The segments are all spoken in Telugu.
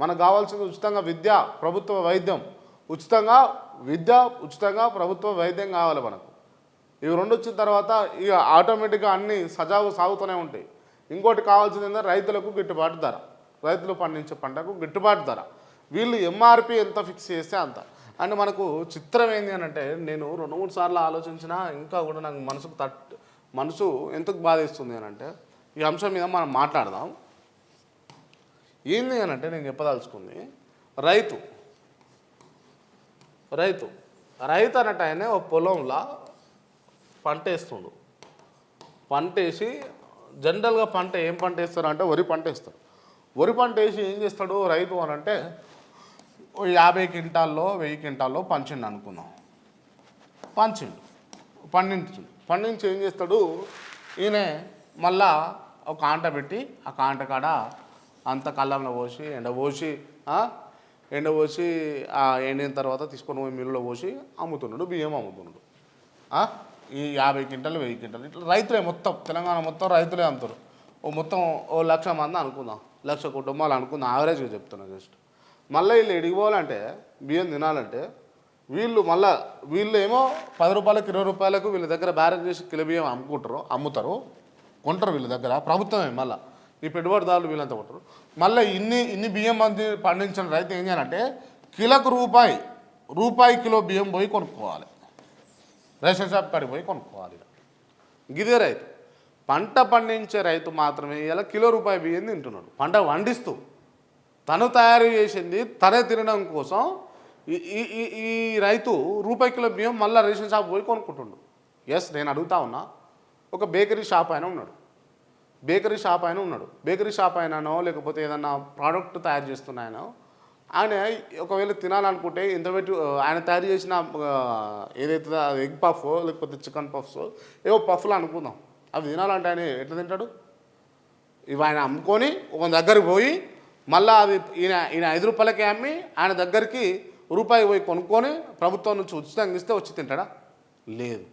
మనకు కావాల్సింది ఉచితంగా విద్య ప్రభుత్వ వైద్యం. ఉచితంగా విద్య ఉచితంగా ప్రభుత్వ వైద్యం కావాలి మనకు. ఇవి రెండు వచ్చిన తర్వాత ఇక ఆటోమేటిక్గా అన్నీ సజావు సాగుతూనే ఉంటాయి. ఇంకోటి కావాల్సింది ఏంటంటే రైతులకు గిట్టుబాటు ధర. రైతులు పండించే పంటకు గిట్టుబాటు ధర. వీళ్ళు ఎంఆర్పి ఎంత ఫిక్స్ చేస్తే అంత. అండ్ మనకు చిత్రం ఏంటి అని అంటే నేను రెండు మూడు సార్లు ఆలోచించినా ఇంకా కూడా నాకు మనసుకు తట్ మనసు ఎందుకు బాధిస్తుంది అని అంటే ఈ అంశం మీద మనం మాట్లాడదాం. ఏంది అని అంటే నేను చెప్పదలుచుకుంది రైతు రైతు రైతు అన్నట్టు ఆయన ఒక పొలంలో పంట వేస్తుండు. పంట వేసి జనరల్గా పంట ఏం పంట వేస్తారు అంటే వరి పంట వేస్తారు. వరి పంట వేసి ఏం చేస్తాడు రైతు అని అంటే యాభై క్వింటాల్లో వెయ్యి క్వింటాల్లో పంచిండు అనుకుందాం. పంచిండు పండించు పండించి ఏం చేస్తాడు ఈయన మళ్ళా ఒక కాంట పెట్టి ఆ కాంట కాడ అంత కళ్ళంలో పోసి ఎండ పోసి ఆ, ఎండ పోసి ఎండిన తర్వాత తీసుకొని పోయి మిల్లులో పోసి అమ్ముతున్నాడు బియ్యం అమ్ముతున్నాడు. ఈ యాభై క్వింటలు వెయ్యి క్వింటలు ఇట్లా రైతులే మొత్తం తెలంగాణ మొత్తం రైతులే అమ్ముతారు ఓ మొత్తం ఓ లక్ష మంది అనుకుందాం లక్ష కుటుంబాలు అనుకుందాం యావరేజ్గా చెప్తున్నా జస్ట్. మళ్ళీ వీళ్ళు ఎడిగి పోవాలంటే బియ్యం తినాలంటే వీళ్ళు మళ్ళా వీళ్ళు ఏమో పది రూపాయలకు ఇరవై రూపాయలకు వీళ్ళ దగ్గర బ్యారేజ్ చేసి కిలో బియ్యం అమ్ముకుంటారు అమ్ముతారు కొంటారు వీళ్ళ దగ్గర ప్రభుత్వమే మళ్ళీ. ఈ పెట్టుబడిదారులు వీళ్ళంతా కొట్టరు. మళ్ళీ ఇన్ని ఇన్ని బియ్యం మంది పండించిన రైతు ఏం చేయాలంటే కిలోకు రూపాయి రూపాయి కిలో బియ్యం పోయి కొనుక్కోవాలి. రేషన్ షాప్ కాడికి పోయి కొనుక్కోవాలి గిదే రైతు. పంట పండించే రైతు మాత్రమే ఇలా కిలో రూపాయి బియ్యం తింటున్నాడు. పంట వండిస్తూ తను తయారు చేసింది తనే తినడం కోసం ఈ- ఈ ఈ- ఈ రైతు రూపాయి కిలో బియ్యం మళ్ళీ రేషన్ షాప్ పోయి కొనుక్కుంటుండు. ఎస్ నేను అడుగుతా ఉన్నా. ఒక బేకరీ షాప్ ఆయన ఉన్నాడు. బేకరీ షాప్ ఆయన ఉన్నాడు. బేకరీ షాప్ అయినానో లేకపోతే ఏదన్నా ప్రోడక్ట్ తయారు చేస్తున్నాయనో ఆయన ఒకవేళ తినాలనుకుంటే ఇంత పెట్టి ఆయన తయారు చేసిన ఏదైతే ఎగ్ పఫ్ లేకపోతే చికెన్ పఫ్స్ ఏవో పఫ్లు అనుకుందాం. అవి తినాలంటే ఆయన ఎట్లా తింటాడు? ఇవి ఆయన అమ్ముకొని ఒక దగ్గరికి పోయి మళ్ళీ అది ఈయన ఈయన ఐదు రూపాయలకి అమ్మి ఆయన దగ్గరికి రూపాయి పోయి కొనుక్కొని ప్రభుత్వం నుంచి ఉచితంగా ఇస్తే వచ్చి తింటాడా? లేదు.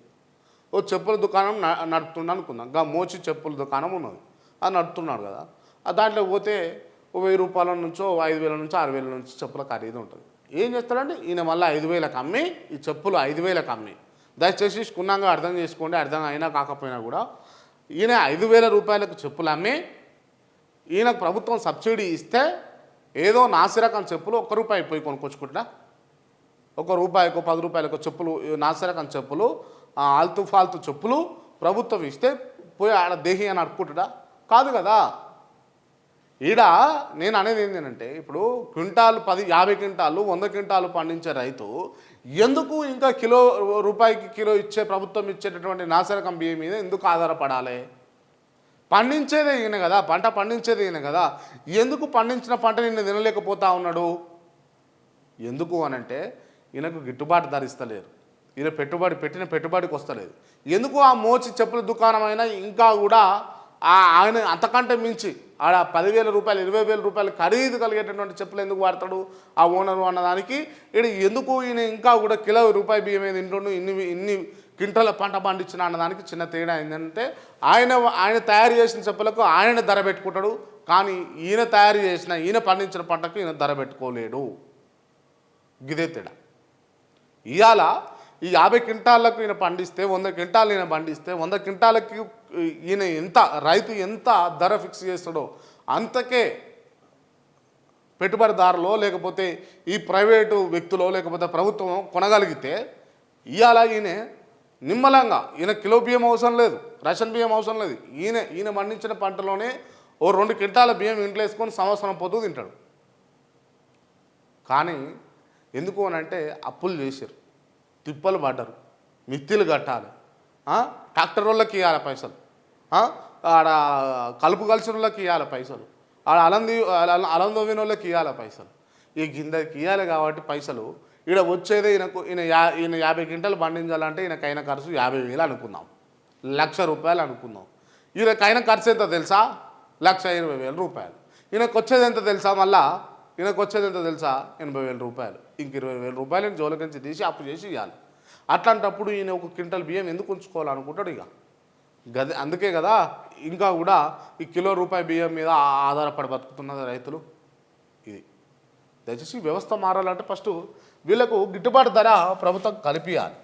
ఓ చెప్పుల దుకాణం నడుపుతున్నా అనుకుందాం. గా మోచి చెప్పుల దుకాణం ఉన్నది. అది నడుపుతున్నాడు కదా. ఆ దాంట్లో పోతే ఓ వెయ్యి రూపాయల నుంచో ఓ ఐదు వేల నుంచి ఆరు వేల నుంచి చెప్పుల ఖరీదు ఉంటుంది. ఏం చేస్తాడంటే ఈయన మళ్ళీ ఐదు వేలకు అమ్మి ఈ చెప్పులు ఐదు వేలకు అమ్మి. దయచేసి క్షుణ్ణంగా అర్థం చేసుకోండి అర్థం అయినా కాకపోయినా కూడా ఈయన ఐదు వేల రూపాయలకు చెప్పులు అమ్మి ఈయనకు ప్రభుత్వం సబ్సిడీ ఇస్తే ఏదో నాసిరకం చెప్పులు ఒక్క రూపాయి పోయి కొనుక్కొచ్చుకుంటా ఒక రూపాయికో పది రూపాయలకు చెప్పులు ఈ నాసిరకం చెప్పులు ఆ ఆల్తు ఫాల్తు చెప్పులు ప్రభుత్వం ఇస్తే పోయి ఆడ దేహి అని అడుక్కుంటుడా? కాదు కదా. ఈడ నేను అనేది ఏంటంటే ఇప్పుడు క్వింటాలు పది యాభై క్వింటాలు వంద క్వింటాలు పండించే రైతు ఎందుకు ఇంకా కిలో రూపాయికి కిలో ఇచ్చే ప్రభుత్వం ఇచ్చేటటువంటి నాసరకం బియ్యం మీద ఎందుకు ఆధారపడాలి? పండించేదే ఈయన కదా పంట పండించేది ఈయన కదా. ఎందుకు పండించిన పంట నిన్ను తినలేకపోతా ఉన్నాడు? ఎందుకు అనంటే ఈయనకు గిట్టుబాటు ధరిస్తలేరు ఈయన పెట్టుబడి పెట్టిన పెట్టుబడికి వస్తలేదు. ఎందుకు ఆ మోచి చెప్పుల దుకాణం అయినా ఇంకా కూడా ఆ ఆయన అంతకంటే మించి ఆడ పదివేల రూపాయలు ఇరవై వేల రూపాయలు ఖరీదు కలిగేటటువంటి చెప్పులు ఎందుకు వాడతాడు? ఆ ఓనరు అన్నదానికి ఈయన ఎందుకు ఈయన ఇంకా కూడా కిలో రూపాయి బియ్యం మీద ఇంటుండు ఇన్ని ఇన్ని క్వింటల పంట పండించిన అన్నదానికి చిన్న తేడా ఏంటంటే ఆయన ఆయన తయారు చేసిన చెప్పులకు ఆయన ధర పెట్టుకుంటాడు. కానీ ఈయన తయారు చేసిన ఈయన పండించిన పంటకు ఈయన ధర పెట్టుకోలేడు. గిదే తేడా. ఇవాళ ఈ యాభై క్వింటాళ్ళకు ఈయన పండిస్తే వంద క్వింటాలు ఈయన పండిస్తే వంద క్వింటాలకి ఈయన ఎంత రైతు ఎంత ధర ఫిక్స్ చేస్తాడో అంతకే పెట్టుబడిదారులో లేకపోతే ఈ ప్రైవేటు వ్యక్తులో లేకపోతే ప్రభుత్వం కొనగలిగితే ఇవాళ ఈయన నిమ్మలంగా ఈయన కిలో బియ్యం అవసరం లేదు రేషన్ బియ్యం అవసరం లేదు. ఈయన ఈయన పండించిన పంటలోనే ఓ రెండు క్వింటాల బియ్యం ఇంట్లో వేసుకొని సంవత్సరం పొద్దు తింటాడు. కానీ ఎందుకు అని అంటే అప్పులు చేశారు. తిప్పలు పడ్డరు. మిత్తిలు కట్టాలి. ట్రాక్టర్ వాళ్ళకి ఇవ్వాలి పైసలు. ఆడ కలుపు కలిసిన వాళ్ళకి ఇవ్వాలి పైసలు. ఆడ అలంది అల- వాళ్ళకి ఇవ్వాలి పైసలు. ఈ గిందకి ఇవ్వాలి కాబట్టి పైసలు. ఈడ వచ్చేదే ఈయనకు ఈయన యా ఈయన యాభై క్వింటలు పండించాలంటే ఈయనకైన ఖర్చు యాభై వేలు అనుకుందాం. లక్ష రూపాయలు అనుకుందాం. ఈయనకైన ఖర్చు ఎంత తెలుసా? లక్ష ఇరవై వేల రూపాయలు. ఈయనకు వచ్చేది ఎంత తెలుసా మళ్ళా? ఈయనకు వచ్చేది ఎంత తెలుసా? ఎనభై వేల రూపాయలు. ఇంక ఇరవై వేల రూపాయలు జోలకి నుంచి తీసి అప్పు చేసి ఇవ్వాలి అట్లాంటప్పుడు ఈయన ఒక క్వింటల్ బియ్యం ఎందుకు ఉంచుకోవాలనుకుంటాడు ఇక? గది అందుకే కదా ఇంకా కూడా ఈ కిలో రూపాయి బియ్యం మీద ఆధారపడి బతుకుతున్నది రైతులు. ఇది. దయచేసి వ్యవస్థ మారాలంటే ఫస్ట్ వీళ్ళకు గిట్టుబాటు ధర ప్రభుత్వం కల్పించాలి